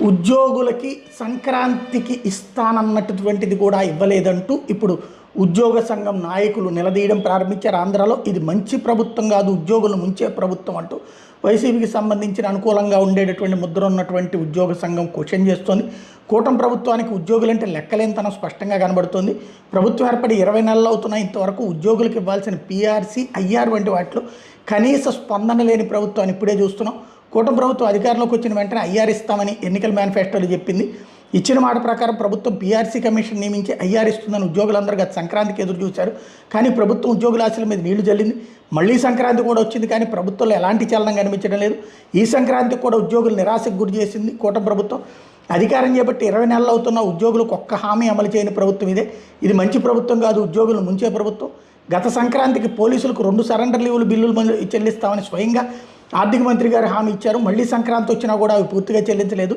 ఉద్యోగులకి సంక్రాంతికి ఇస్తానన్నటువంటిది కూడా ఇవ్వలేదంటూ ఇప్పుడు ఉద్యోగ సంఘం నాయకులు నిలదీయడం ప్రారంభించారు. ఆంధ్రాలో ఇది మంచి ప్రభుత్వం కాదు ఉద్యోగులు ముంచే ప్రభుత్వం అంటూ వైసీపీకి సంబంధించిన అనుకూలంగా ఉండేటటువంటి ముద్ర ఉన్నటువంటి ఉద్యోగ సంఘం క్వశ్చన్ చేస్తోంది. కూటమి ప్రభుత్వానికి ఉద్యోగులంటే లెక్కలేనితనం స్పష్టంగా కనబడుతోంది. ప్రభుత్వం ఏర్పడి ఇరవై నెలలు అవుతున్నా ఇంతవరకు ఉద్యోగులకు ఇవ్వాల్సిన పీఆర్సీ ఐఆర్ వంటి వాటిలో కనీస స్పందన లేని ప్రభుత్వాన్ని ఇప్పుడే చూస్తున్నాం. కూటమి ప్రభుత్వం అధికారంలోకి వచ్చిన వెంటనే ఐఆర్ ఇస్తామని ఎన్నికల మేనిఫెస్టోలో చెప్పింది. ఇచ్చిన మాట ప్రకారం ప్రభుత్వం పీఆర్సీ కమిషన్ నియమించి ఐఆర్ ఇస్తుందని ఉద్యోగులందరూ గత సంక్రాంతికి ఎదురు చూశారు. కానీ ప్రభుత్వం ఉద్యోగుల ఆశల మీద నీళ్ళు జల్లింది. మళ్ళీ సంక్రాంతి కూడా వచ్చింది కానీ ప్రభుత్వంలో ఎలాంటి చలనం కనిపించడం లేదు. ఈ సంక్రాంతికి కూడా ఉద్యోగులు నిరాశకు గురి చేసింది కూటమి ప్రభుత్వం. అధికారం చేపట్టి ఇరవై నెలలు అవుతున్న ఉద్యోగులకు ఒక్క హామీ అమలు చేయని ప్రభుత్వం ఇదే. ఇది మంచి ప్రభుత్వం కాదు ఉద్యోగులను ముంచే ప్రభుత్వం. గత సంక్రాంతికి పోలీసులకు రెండు సరెండర్ లీవులు బిల్లులు చెల్లిస్తామని స్వయంగా ఆర్థిక మంత్రి గారు హామీ ఇచ్చారు. మళ్ళీ సంక్రాంతి వచ్చినా కూడా అవి పూర్తిగా చెల్లించలేదు.